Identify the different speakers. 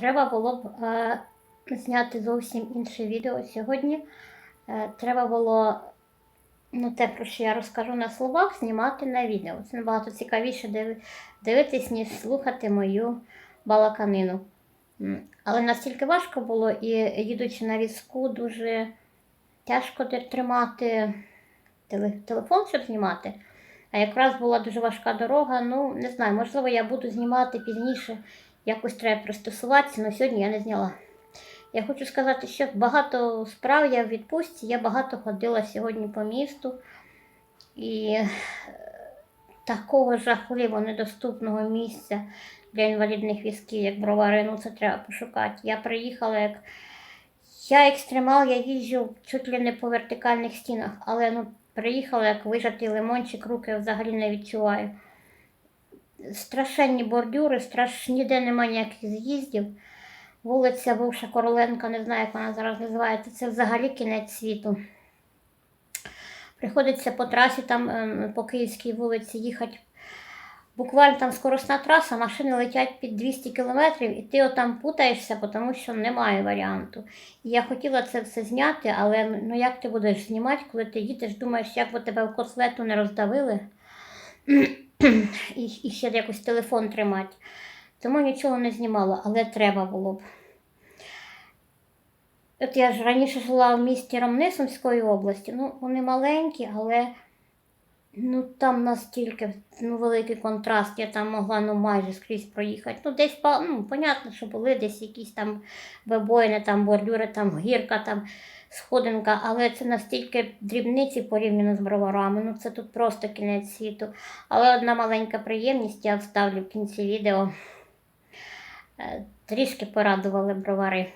Speaker 1: Треба було б е, зняти зовсім інше відео сьогодні. Е, треба було, ну, те, про що я розкажу на словах, знімати на відео. Це набагато цікавіше диви- дивитись, ніж слухати мою балаканину. Але настільки важко було, і їдучи на візку, дуже тяжко тримати теле- телефон, щоб знімати. А якраз була дуже важка дорога. Ну, не знаю, можливо, я буду знімати пізніше. Якось треба пристосуватися, але сьогодні я не зняла. Я хочу сказати, що багато справ я в відпустці, я багато ходила сьогодні по місту. І е, такого жахливо недоступного місця для інвалідних візків, як бровари, ну це треба пошукати. Я приїхала як. Я екстремал, я їжджу чуть ли не по вертикальних стінах, але ну, приїхала як вижатий лимончик, руки взагалі не відчуваю. Страшенні бордюри, страш... ніде немає ніяких з'їздів. Вулиця бувша Короленка, не знаю, як вона зараз називається, це взагалі кінець світу. Приходиться по трасі, там ем, по Київській вулиці їхати. Буквально там скоросна траса, машини летять під 200 кілометрів, і ти отам путаєшся, тому що немає варіанту. І я хотіла це все зняти, але ну як ти будеш знімати, коли ти їдеш, думаєш, як би тебе в котлету не роздавили і, і ще якось телефон тримати. Тому нічого не знімала, але треба було б. От я ж раніше жила в місті Ромнисумської області. Ну, вони маленькі, але ну, там настільки ну, великий контраст, я там могла ну, майже скрізь проїхати. Ну, десь, ну, понятно, що були десь якісь там вибоїни, там бордюри, там гірка, там сходинка, але це настільки дрібниці порівняно з броварами. Ну, це тут просто кінець світу. Але одна маленька приємність я вставлю в кінці відео. Е, Трішки порадували бровари.